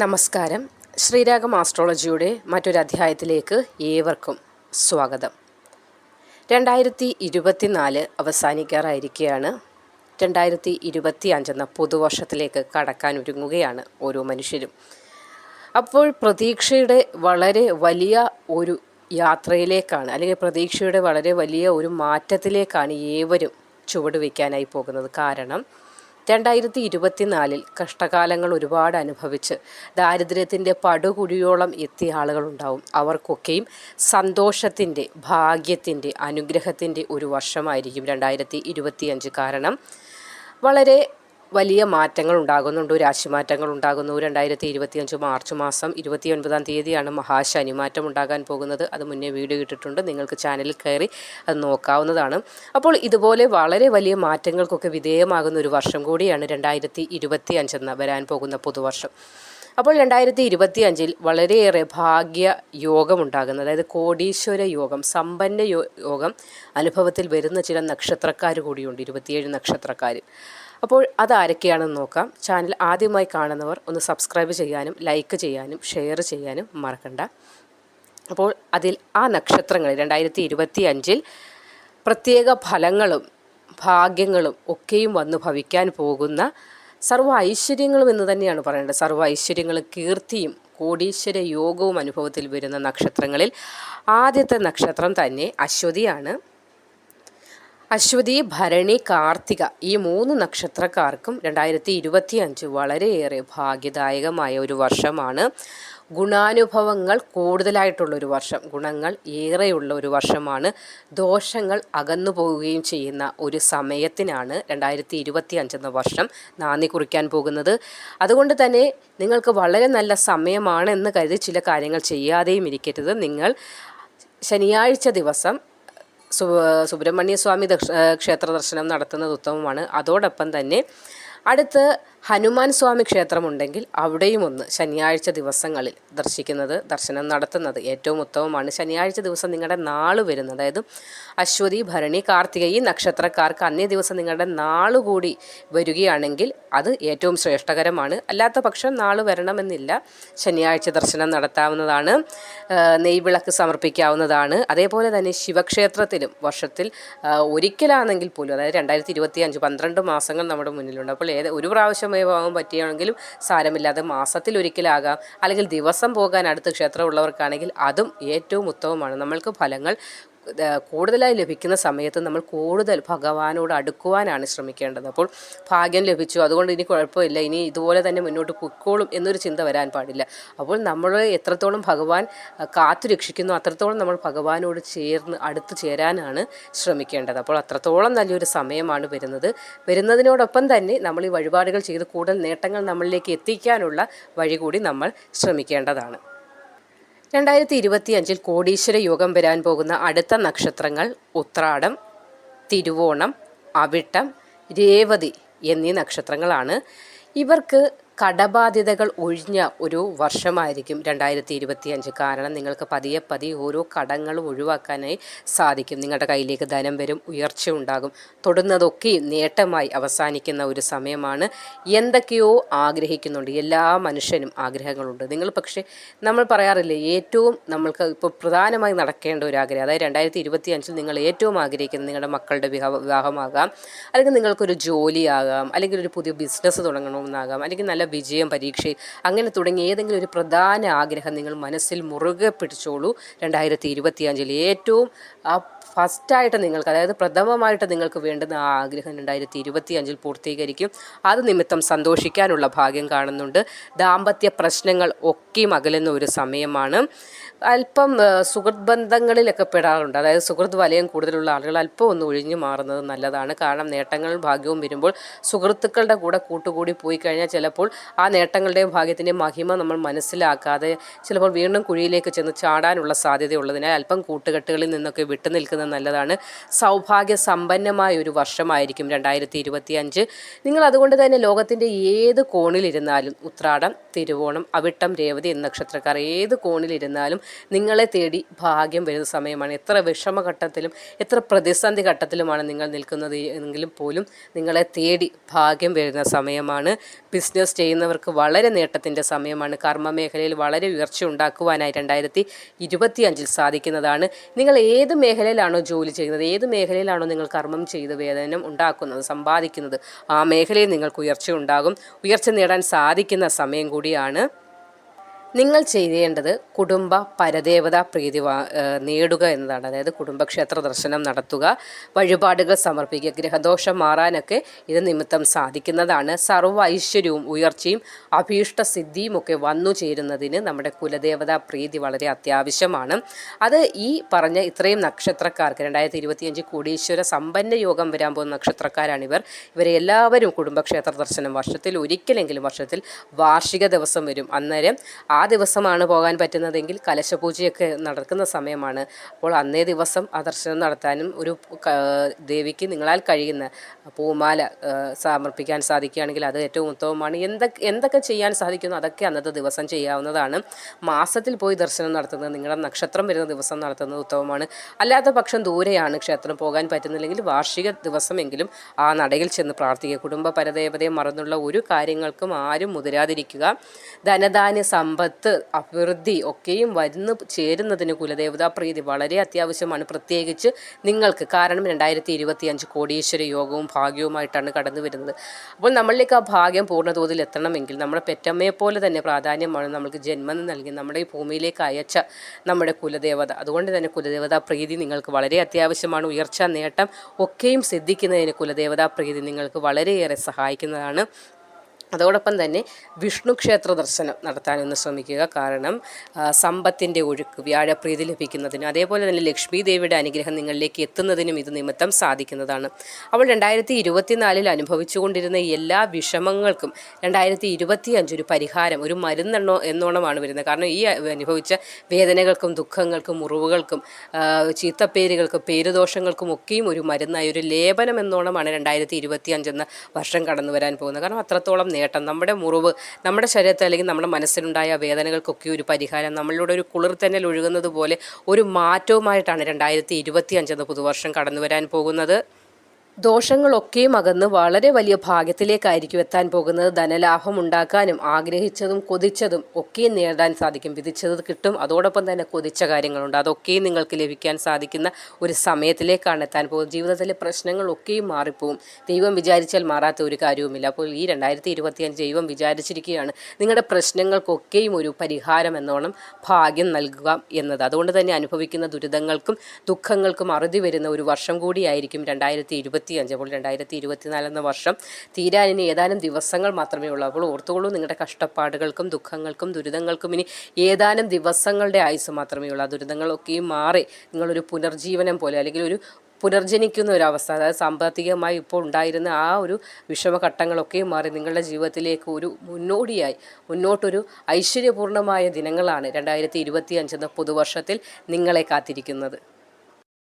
നമസ്കാരം. ശ്രീരാഗം ആസ്ട്രോളജിയുടെ മറ്റൊരു അധ്യായത്തിലേക്ക് ഏവർക്കും സ്വാഗതം. രണ്ടായിരത്തി ഇരുപത്തിനാല് അവസാനിക്കാറായിരിക്കുകയാണ് രണ്ടായിരത്തി ഇരുപത്തി അഞ്ചെന്ന പുതുവർഷത്തിലേക്ക് കടക്കാൻ ഒരുങ്ങുകയാണ് ഓരോ മനുഷ്യരും. അപ്പോൾ പ്രതീക്ഷയുടെ വളരെ വലിയ ഒരു യാത്രയിലേക്കാണ് അല്ലെങ്കിൽ പ്രതീക്ഷയുടെ വളരെ വലിയ ഒരു മാറ്റത്തിലേക്കാണ് ഏവരും ചുവട് വയ്ക്കാനായി പോകുന്നത്. കാരണം രണ്ടായിരത്തി ഇരുപത്തിനാലിൽ കഷ്ടകാലങ്ങൾ ഒരുപാട് അനുഭവിച്ച് ദാരിദ്ര്യത്തിന്റെ പടുകുഴിയോളം എത്തിയ ആളുകളുണ്ടാവും. അവർക്കൊക്കെയും സന്തോഷത്തിന്റെ ഭാഗ്യത്തിന്റെ അനുഗ്രഹത്തിന്റെ ഒരു വർഷമായിരിക്കും രണ്ടായിരത്തി കാരണം. വളരെ വലിയ മാറ്റങ്ങൾ ഉണ്ടാകുന്നുണ്ട്. രാശിമാറ്റങ്ങൾ ഉണ്ടാകുന്നു. രണ്ടായിരത്തി ഇരുപത്തിയഞ്ച് മാർച്ച് മാസം ഇരുപത്തിയൊൻപതാം തീയതിയാണ് മഹാശനി മാറ്റം ഉണ്ടാകാൻ പോകുന്നത്. അത് മുന്നേ വീഡിയോ ഇട്ടിട്ടുണ്ട്. നിങ്ങൾക്ക് ചാനലിൽ കയറി അത് നോക്കാവുന്നതാണ്. അപ്പോൾ ഇതുപോലെ വളരെ വലിയ മാറ്റങ്ങൾക്കൊക്കെ വിധേയമാകുന്ന ഒരു വർഷം കൂടിയാണ് രണ്ടായിരത്തി ഇരുപത്തി അഞ്ചെന്ന് വരാൻ പോകുന്ന പുതുവർഷം. അപ്പോൾ രണ്ടായിരത്തി ഇരുപത്തി അഞ്ചിൽ വളരെയേറെ ഭാഗ്യ യോഗം ഉണ്ടാകുന്നത് അതായത് കോടീശ്വര യോഗം സമ്പന്ന യോഗം അനുഭവത്തിൽ വരുന്ന ചില നക്ഷത്രക്കാർ കൂടിയുണ്ട്. ഇരുപത്തിയേഴ് നക്ഷത്രക്കാർ അപ്പോൾ അതാരൊക്കെയാണെന്ന് നോക്കാം. ചാനൽ ആദ്യമായി കാണുന്നവർ ഒന്ന് സബ്സ്ക്രൈബ് ചെയ്യാനും ലൈക്ക് ചെയ്യാനും ഷെയർ ചെയ്യാനും മറക്കണ്ട. അപ്പോൾ അതിൽ ആ നക്ഷത്രങ്ങൾ രണ്ടായിരത്തി ഇരുപത്തി അഞ്ചിൽ പ്രത്യേക ഫലങ്ങളും ഭാഗ്യങ്ങളും ഒക്കെയും വന്നു ഭവിക്കാൻ പോകുന്ന സർവ ഐശ്വര്യങ്ങളും എന്ന് തന്നെയാണ് പറയേണ്ടത്. സർവ ഐശ്വര്യങ്ങളും കീർത്തിയും കോടീശ്വര യോഗവും അനുഭവത്തിൽ വരുന്ന നക്ഷത്രങ്ങളിൽ ആദ്യത്തെ നക്ഷത്രം തന്നെ അശ്വതിയാണ്. അശ്വതി ഭരണി കാർത്തിക ഈ മൂന്ന് നക്ഷത്രക്കാർക്കും രണ്ടായിരത്തി ഇരുപത്തി അഞ്ച് വളരെയേറെ ഭാഗ്യദായകമായ ഒരു വർഷമാണ്. ഗുണാനുഭവങ്ങൾ കൂടുതലായിട്ടുള്ള ഒരു വർഷം ഗുണങ്ങൾ ഏറെയുള്ള ഒരു വർഷമാണ്. ദോഷങ്ങൾ അകന്നു പോവുകയും ചെയ്യുന്ന ഒരു സമയത്തിനാണ് രണ്ടായിരത്തി ഇരുപത്തി അഞ്ചെന്ന വർഷം നാന്ദി കുറിക്കാൻ പോകുന്നത്. അതുകൊണ്ട് തന്നെ നിങ്ങൾക്ക് വളരെ നല്ല സമയമാണ് എന്ന് കരുതി ചില കാര്യങ്ങൾ ചെയ്യാതെയും ഇരിക്കരുത്. നിങ്ങൾ ശനിയാഴ്ച ദിവസം സുബ്രഹ്മണ്യ സ്വാമി ക്ഷേത്ര ദർശനം നടത്തുന്നത് ഉത്തമമാണ്. അതോടൊപ്പം തന്നെ അടുത്ത് ഹനുമാൻ സ്വാമി ക്ഷേത്രമുണ്ടെങ്കിൽ അവിടെയും ഒന്ന് ശനിയാഴ്ച ദിവസങ്ങളിൽ ദർശിക്കുന്നത് ദർശനം നടത്തുന്നത് ഏറ്റവും ഉത്തമമാണ്. ശനിയാഴ്ച ദിവസം നിങ്ങളുടെ നാൾ വരുന്നത് അതായത് അശ്വതി ഭരണി കാർത്തിക ഈ നക്ഷത്രക്കാർക്ക് അന്നേ ദിവസം നിങ്ങളുടെ നാൾ കൂടി വരികയാണെങ്കിൽ അത് ഏറ്റവും ശ്രേഷ്ഠകരമാണ്. അല്ലാത്ത പക്ഷം നാൾ വരണമെന്നില്ല. ശനിയാഴ്ച ദർശനം നടത്താവുന്നതാണ്. നെയ്വിളക്ക് സമർപ്പിക്കാവുന്നതാണ്. അതേപോലെ തന്നെ ശിവക്ഷേത്രത്തിലും വർഷത്തിൽ ഒരിക്കലാണെങ്കിൽ പോലും അതായത് രണ്ടായിരത്തി ഇരുപത്തി അഞ്ച് പന്ത്രണ്ട് മാസങ്ങൾ നമ്മുടെ മുന്നിലുണ്ട്. അപ്പോൾ ഏത് ഒരു പ്രാവശ്യം പോകാൻ പറ്റുകയാണെങ്കിലും സാരമില്ലാതെ മാസത്തിൽ ഒരിക്കലാകാം അല്ലെങ്കിൽ ദിവസം പോകാൻ അടുത്ത ക്ഷേത്രമുള്ളവർക്കാണെങ്കിൽ അതും ഏറ്റവും ഉത്തമമാണ്. നമ്മൾക്ക് ഫലങ്ങൾ കൂടുതലായി ലഭിക്കുന്ന സമയത്ത് നമ്മൾ കൂടുതൽ ഭഗവാനോട് അടുക്കുവാനാണ് ശ്രമിക്കേണ്ടത്. അപ്പോൾ ഭാഗ്യം ലഭിച്ചു. അതുകൊണ്ട് ഇനി കുഴപ്പമില്ല. ഇനി ഇതുപോലെ തന്നെ മുന്നോട്ട് പൊയ്ക്കോളും എന്നൊരു ചിന്ത വരാൻ പാടില്ല. അപ്പോൾ നമ്മൾ എത്രത്തോളം ഭഗവാൻ കാത്തു രക്ഷിക്കുന്നു അത്രത്തോളം നമ്മൾ ഭഗവാനോട് ചേർന്ന് അടുത്ത് ചേരാനാണ് ശ്രമിക്കേണ്ടത്. അപ്പോൾ അത്രത്തോളം നല്ലൊരു സമയമാണ് വരുന്നത്. വരുന്നതിനോടൊപ്പം തന്നെ നമ്മൾ ഈ വഴിപാടുകൾ ചെയ്ത് കൂടുതൽ നേട്ടങ്ങൾ നമ്മളിലേക്ക് എത്തിക്കാനുള്ള വഴി കൂടി നമ്മൾ ശ്രമിക്കേണ്ടതാണ്. രണ്ടായിരത്തി ഇരുപത്തി അഞ്ചിൽ കോടീശ്വര യോഗം വരാൻ പോകുന്ന അടുത്ത നക്ഷത്രങ്ങൾ ഉത്രാടം തിരുവോണം അവിട്ടം രേവതി എന്നീ നക്ഷത്രങ്ങളാണ്. ഇവർക്ക് കടബാധ്യതകൾ ഒഴിഞ്ഞ ഒരു വർഷമായിരിക്കും രണ്ടായിരത്തി ഇരുപത്തി അഞ്ച് കാരണം നിങ്ങൾക്ക് പതിയെ പതിയെ ഓരോ കടങ്ങളും ഒഴിവാക്കാനായി സാധിക്കും. നിങ്ങളുടെ കയ്യിലേക്ക് ധനം വരും ഉയർച്ച ഉണ്ടാകും. തൊടുന്നതൊക്കെയും നേട്ടമായി അവസാനിക്കുന്ന ഒരു സമയമാണ്. എന്തൊക്കെയോ ആഗ്രഹിക്കുന്നുണ്ട്. എല്ലാ മനുഷ്യനും ആഗ്രഹങ്ങളുണ്ട്. നിങ്ങൾ പക്ഷേ നമ്മൾ പറയാറില്ലേ ഏറ്റവും നമ്മൾക്ക് ഇപ്പോൾ പ്രധാനമായി നടക്കേണ്ട ഒരു ആഗ്രഹം അതായത് രണ്ടായിരത്തി ഇരുപത്തി അഞ്ചിൽ നിങ്ങൾ ഏറ്റവും ആഗ്രഹിക്കുന്നത് നിങ്ങളുടെ മക്കളുടെ വിവാഹമാകാം. അല്ലെങ്കിൽ നിങ്ങൾക്കൊരു ജോലിയാകാം. അല്ലെങ്കിൽ ഒരു പുതിയ ബിസിനസ് തുടങ്ങണമെന്നാകാം. അല്ലെങ്കിൽ നല്ല വിജയം പരീക്ഷയിൽ അങ്ങനെ തുടങ്ങിയ ഏതെങ്കിലും ഒരു പ്രധാന ആഗ്രഹം നിങ്ങൾ മനസ്സിൽ മുറുകെ പിടിച്ചോളൂ. രണ്ടായിരത്തി ഇരുപത്തിയഞ്ചിൽ ഏറ്റവും ഫസ്റ്റായിട്ട് നിങ്ങൾക്ക് അതായത് പ്രഥമമായിട്ട് നിങ്ങൾക്ക് വേണ്ടുന്ന ആ ആഗ്രഹം രണ്ടായിരത്തി ഇരുപത്തി അഞ്ചിൽ പൂർത്തീകരിക്കും. അത് നിമിത്തം സന്തോഷിക്കാനുള്ള ഭാഗ്യം കാണുന്നുണ്ട്. ദാമ്പത്യ പ്രശ്നങ്ങൾ ഒക്കെയും അകലുന്ന ഒരു സമയമാണ്. അല്പം സുഹൃത്ത് ബന്ധങ്ങളിലൊക്കെ പെടാറുണ്ട്. അതായത് സുഹൃത്ത് വലയം കൂടുതലുള്ള ആളുകൾ അല്പം ഒന്ന് ഒഴിഞ്ഞു മാറുന്നത് നല്ലതാണ്. കാരണം നേട്ടങ്ങളും ഭാഗ്യവും വരുമ്പോൾ സുഹൃത്തുക്കളുടെ കൂടെ കൂട്ടുകൂടി പോയി കഴിഞ്ഞാൽ ചിലപ്പോൾ ആ നേട്ടങ്ങളുടെയും ഭാഗ്യത്തിന്റെയും മഹിമ നമ്മൾ മനസ്സിലാക്കാതെ ചിലപ്പോൾ വീണ്ടും കുഴിയിലേക്ക് ചെന്ന് ചാടാനുള്ള സാധ്യതയുള്ളതിനാൽ അല്പം കൂട്ടുകെട്ടുകളിൽ നിന്നൊക്കെ വിട്ടു നിൽക്കുന്നത് നല്ലതാണ്. സൗഭാഗ്യ സമ്പന്നമായ ഒരു വർഷമായിരിക്കും രണ്ടായിരത്തി ഇരുപത്തി അഞ്ച് നിങ്ങൾ അതുകൊണ്ട് തന്നെ ലോകത്തിന്റെ ഏത് കോണിലിരുന്നാലും ഉത്രാടം തിരുവോണം അവിട്ടം രേവതി എന്ന നക്ഷത്രക്കാർ ഏത് കോണിലിരുന്നാലും നിങ്ങളെ തേടി ഭാഗ്യം വരുന്ന സമയമാണ്. എത്ര വിഷമഘട്ടത്തിലും എത്ര പ്രതിസന്ധി ഘട്ടത്തിലുമാണ് നിങ്ങൾ നിൽക്കുന്നത് എങ്കിലും പോലും നിങ്ങളെ തേടി ഭാഗ്യം വരുന്ന സമയമാണ്. ബിസിനസ് ചെയ്യുന്നവർക്ക് വളരെ നേട്ടത്തിന്റെ സമയമാണ്. കർമ്മ മേഖലയിൽ വളരെ ഉയർച്ച ഉണ്ടാക്കുവാനായി രണ്ടായിരത്തി ഇരുപത്തി അഞ്ചിൽ സാധിക്കുന്നതാണ്. നിങ്ങൾ ഏത് മേഖലയിലാണോ ജോലി ചെയ്യുന്നത്? ഏത് മേഖലയിലാണോ നിങ്ങൾ കർമ്മം ചെയ്ത് വേതനം ഉണ്ടാക്കുന്നത് സമ്പാദിക്കുന്നത്? ആ മേഖലയിൽ നിങ്ങൾക്ക് ഉയർച്ച ഉണ്ടാകും. ഉയർച്ച നേടാൻ സാധിക്കുന്ന സമയം കൂടിയാണ് നിങ്ങൾ ചെയ്യേണ്ടത് കുടുംബ പരദേവത പ്രീതി നേടുക എന്നതാണ്. അതായത് കുടുംബക്ഷേത്ര ദർശനം നടത്തുക വഴിപാടുകൾ സമർപ്പിക്കുക ഗ്രഹദോഷം മാറാനൊക്കെ ഇത് നിമിത്തം സാധിക്കുന്നതാണ്. സർവ ഐശ്വര്യവും ഉയർച്ചയും അഭീഷ്ട സിദ്ധിയും ഒക്കെ വന്നു ചേരുന്നതിന് നമ്മുടെ കുലദേവതാ പ്രീതി വളരെ അത്യാവശ്യമാണ്. അത് ഈ പറഞ്ഞ ഇത്രയും നക്ഷത്രക്കാർക്ക് രണ്ടായിരത്തി ഇരുപത്തിയഞ്ച് കോടീശ്വര സമ്പന്ന യോഗം വരാൻ പോകുന്ന നക്ഷത്രക്കാരാണിവർ. ഇവരെ എല്ലാവരും കുടുംബക്ഷേത്ര ദർശനം വർഷത്തിൽ ഒരിക്കലെങ്കിലും വർഷത്തിൽ വാർഷിക ദിവസം വരും. അന്നേരം ആ ദിവസമാണ് പോകാൻ പറ്റുന്നതെങ്കിൽ കലശപൂജയൊക്കെ നടക്കുന്ന സമയമാണ്. അപ്പോൾ അന്നേ ദിവസം ആ ദർശനം നടത്താനും ഒരു ദേവിക്ക് നിങ്ങളാൽ കഴിയുന്ന പൂമാല സമർപ്പിക്കാൻ സാധിക്കുകയാണെങ്കിൽ അത് ഏറ്റവും ഉത്തമമാണ്. എന്തൊക്കെ എന്തൊക്കെ ചെയ്യാൻ സാധിക്കുന്നു അതൊക്കെ അന്നത്തെ ദിവസം ചെയ്യാവുന്നതാണ്. മാസത്തിൽ പോയി ദർശനം നടത്തുന്നത് നിങ്ങളുടെ നക്ഷത്രം വരുന്ന ദിവസം നടത്തുന്നത് ഉത്തമമാണ്. അല്ലാത്ത പക്ഷം ദൂരെയാണ് ക്ഷേത്രം പോകാൻ പറ്റുന്നില്ലെങ്കിൽ വാർഷിക ദിവസമെങ്കിലും ആ നടയിൽ ചെന്ന് പ്രാർത്ഥിക്കുക. കുടുംബ പരദേവതയെ മറന്നുള്ള ഒരു കാര്യങ്ങൾക്കും ആരും മുതിരാതിരിക്കുക. ധനധാന്യ സമ്പത്ത് അഭിവൃദ്ധി ഒക്കെയും വരുന്നു ചേരുന്നതിന് കുലദേവതാ പ്രീതി വളരെ അത്യാവശ്യമാണ്. പ്രത്യേകിച്ച് നിങ്ങൾക്ക് കാരണം രണ്ടായിരത്തി ഇരുപത്തി അഞ്ച് കോടീശ്വര യോഗവും ഭാഗ്യവുമായിട്ടാണ് കടന്നു വരുന്നത്. അപ്പോൾ നമ്മളിലേക്ക് ആ ഭാഗ്യം പൂർണതോതിൽ എത്തണമെങ്കിൽ നമ്മുടെ പെറ്റമ്മയെ പോലെ തന്നെ പ്രാധാന്യമാണ് നമ്മൾക്ക് ജന്മം നൽകി നമ്മുടെ ഈ ഭൂമിയിലേക്ക് അയച്ച നമ്മുടെ കുലദേവത. അതുകൊണ്ട് തന്നെ കുലദേവതാ പ്രീതി നിങ്ങൾക്ക് വളരെ അത്യാവശ്യമാണ്. ഉയർച്ച നേട്ടം ഒക്കെയും സിദ്ധിക്കുന്നതിന് കുലദേവതാ പ്രീതി നിങ്ങൾക്ക് വളരെയേറെ സഹായിക്കുന്നതാണ്. അതോടൊപ്പം തന്നെ വിഷ്ണു ക്ഷേത്ര ദർശനം നടത്താൻ നടത്താനൊന്ന് ശ്രമിക്കുക. കാരണം സമ്പത്തിന്റെ ഒഴുക്ക് വ്യാഴപ്രീതി ലഭിക്കുന്നതിനും അതേപോലെ തന്നെ ലക്ഷ്മി ദേവിയുടെ അനുഗ്രഹം നിങ്ങളിലേക്ക് എത്തുന്നതിനും ഇത് നിമിത്തം സാധിക്കുന്നതാണ്. അവൾ രണ്ടായിരത്തി ഇരുപത്തിനാലിൽ അനുഭവിച്ചുകൊണ്ടിരുന്ന എല്ലാ വിഷമങ്ങൾക്കും രണ്ടായിരത്തി ഇരുപത്തി അഞ്ചൊരു പരിഹാരം ഒരു മരുന്നെണ്ണോ എന്നോണമാണ് വരുന്നത്. കാരണം ഈ അനുഭവിച്ച വേദനകൾക്കും ദുഃഖങ്ങൾക്കും മുറിവുകൾക്കും ചീത്തപ്പേരുകൾക്കും പേരുദോഷങ്ങൾക്കും ഒക്കെയും ഒരു മരുന്നായി ഒരു ലേപനം എന്നോണമാണ് രണ്ടായിരത്തി ഇരുപത്തി അഞ്ചെന്ന വർഷം കടന്നു വരാൻ പോകുന്നത്. കാരണം അത്രത്തോളം നമ്മുടെ മുറിവ് നമ്മുടെ ശരീരത്തിൽ അല്ലെങ്കിൽ നമ്മുടെ മനസ്സിലുണ്ടായ വേദനകൾക്കൊക്കെ ഒരു പരിഹാരം നമ്മളിലൂടെ ഒരു കുളിർ തന്നെ ഒഴുകുന്നത് പോലെ ഒരു മാറ്റവുമായിട്ടാണ് രണ്ടായിരത്തി ഇരുപത്തി അഞ്ചെന്ന പുതുവർഷം കടന്നു വരാൻ പോകുന്നത്. ദോഷങ്ങളൊക്കെയും അകന്ന് വളരെ വലിയ ഭാഗ്യത്തിലേക്കായിരിക്കും എത്താൻ പോകുന്നത്. ധനലാഭം ഉണ്ടാക്കാനും ആഗ്രഹിച്ചതും കൊതിച്ചതും ഒക്കെയും നേടാൻ സാധിക്കും. വിധിച്ചത് കിട്ടും. അതോടൊപ്പം തന്നെ കൊതിച്ച കാര്യങ്ങളുണ്ട്. അതൊക്കെയും നിങ്ങൾക്ക് ലഭിക്കാൻ സാധിക്കുന്ന ഒരു സമയത്തിലേക്കാണ് എത്താൻ പോകുന്നത്. ജീവിതത്തിലെ പ്രശ്നങ്ങളൊക്കെയും മാറിപ്പോവും. ദൈവം വിചാരിച്ചാൽ മാറാത്ത ഒരു കാര്യവുമില്ല. അപ്പോൾ ഈ രണ്ടായിരത്തി ഇരുപത്തിയഞ്ച് ദൈവം വിചാരിച്ചിരിക്കുകയാണ് നിങ്ങളുടെ പ്രശ്നങ്ങൾക്കൊക്കെയും ഒരു പരിഹാരം എന്നോണം ഭാഗ്യം നൽകുക എന്നത്. അതുകൊണ്ട് തന്നെ അനുഭവിക്കുന്ന ദുരിതങ്ങൾക്കും ദുഃഖങ്ങൾക്കും അറുതി വരുന്ന ഒരു വർഷം കൂടിയായിരിക്കും രണ്ടായിരത്തി ഇരുപത്തി അഞ്ച് അപ്പോൾ രണ്ടായിരത്തി ഇരുപത്തിനാലെന്ന വർഷം തീരാൻ ഇനി ഏതാനും ദിവസങ്ങൾ മാത്രമേ ഉള്ളൂ. അപ്പോൾ ഓർത്തുകൊള്ളൂ നിങ്ങളുടെ കഷ്ടപ്പാടുകൾക്കും ദുഃഖങ്ങൾക്കും ദുരിതങ്ങൾക്കും ഇനി ഏതാനും ദിവസങ്ങളുടെ ആയുസ് മാത്രമേ ഉള്ളൂ. ആ ദുരിതങ്ങളൊക്കെയും മാറി നിങ്ങളൊരു പുനർജീവനം പോലെ അല്ലെങ്കിൽ ഒരു പുനർജനിക്കുന്ന ഒരു അവസ്ഥ അതായത് സാമ്പത്തികമായി ഇപ്പോൾ ഉണ്ടായിരുന്ന ആ ഒരു വിഷമഘട്ടങ്ങളൊക്കെ മാറി നിങ്ങളുടെ ജീവിതത്തിലേക്ക് ഒരു മുന്നോടിയായി മുന്നോട്ടൊരു ഐശ്വര്യപൂർണമായ ദിനങ്ങളാണ് രണ്ടായിരത്തി ഇരുപത്തി അഞ്ചെന്ന പുതുവർഷത്തിൽ നിങ്ങളെ കാത്തിരിക്കുന്നത്.